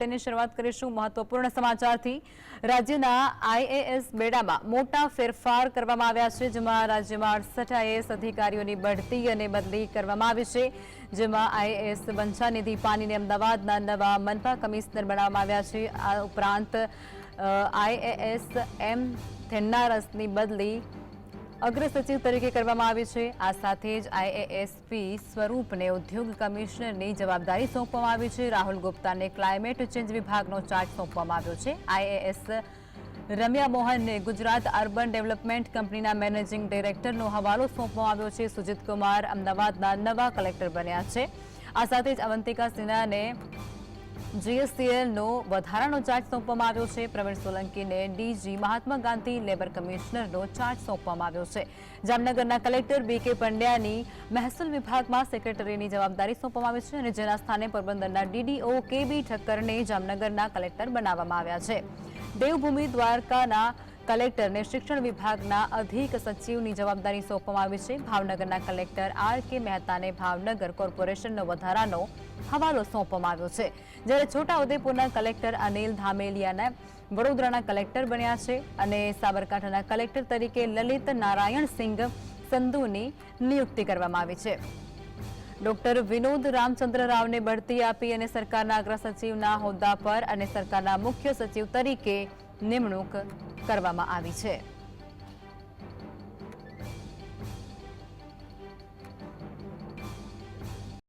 તેની શરૂઆત કરીશું મહત્વપૂર્ણ સમાચારથી. રાજ્યના આઈએએસ બેડામાં મોટા ફેરફાર કરવામાં આવ્યા છે, જેમાં રાજ્યમાં અડસઠ આઈએએસ અધિકારીઓની બઢતી અને બદલી કરવામાં આવી છે. જેમાં આઈએએસ બંછાનિધિ પાનીને અમદાવાદના નવા મનપા કમિશનર બનાવવામાં આવ્યા છે. આ ઉપરાંત આઈએએસ એમ થેન્નારસની બદલી અગ્ર સચિવ તરીકે કરવામાં આવી છે. આ સાથે જ આઈએએસપી સ્વરૂપને ઉદ્યોગ કમિશનરની જવાબદારી સોંપવામાં આવી છે. રાહુલ ગુપ્તાને ક્લાઇમેટ ચેન્જ વિભાગનો ચાર્જ સોંપવામાં આવ્યો છે. આઈએએસ રમ્યા મોહનને ગુજરાત અર્બન ડેવલપમેન્ટ કંપનીના મેનેજિંગ ડિરેક્ટરનો હવાલો સોંપવામાં આવ્યો છે. સુજીત કુમાર અમદાવાદના નવા કલેક્ટર બન્યા છે. આ સાથે જ અવંતિકા સિન્હાને જીએસસીએલનો વધારાનો ચાર્જ સોંપવામાં આવ્યો છે. પ્રવીણ સોલંકીને ડીજી મહાત્મા ગાંધી લેબર કમિશનરનો ચાર્જ સોંપવામાં આવ્યો છે. જામનગરના કલેક્ટર બી કે પંડ્યાની મહેસૂલ વિભાગમાં સેક્રેટરીની જવાબદારી સોંપવામાં આવી છે અને જેના સ્થાને પોરબંદરના ડીડીઓ કે બી ઠક્કરને જામનગરના કલેક્ટર બનાવવામાં આવ્યા છે. દેવભૂમિ દ્વારકાના કલેક્ટરને શિક્ષણ વિભાગના અધિક સચિવની જવાબદારી સોંપવામાં આવી છે. ભાવનગરના કલેક્ટર આર કે મહેતાને ભાવનગર કોર્પોરેશનનો વધારાનો હવાલો સોંપવામાં આવ્યો છે. જ્યારે છોટાઉદેપુરના કલેક્ટર અનિલ ધામેલિયાના વડોદરાના કલેક્ટર બન્યા છે અને સાબરકાંઠાના કલેક્ટર તરીકે લલિત નારાયણ સિંઘ સંધુની નિયુક્તિ કરવામાં આવી છે. ડોક્ટર વિનોદ રામચંદ્ર રાવને બઢતી આપી અને સરકારના અગ્ર સચિવના હોદ્દા પર અને સરકારના મુખ્ય સચિવ તરીકે નિમણૂક કરવામાં આવી છે.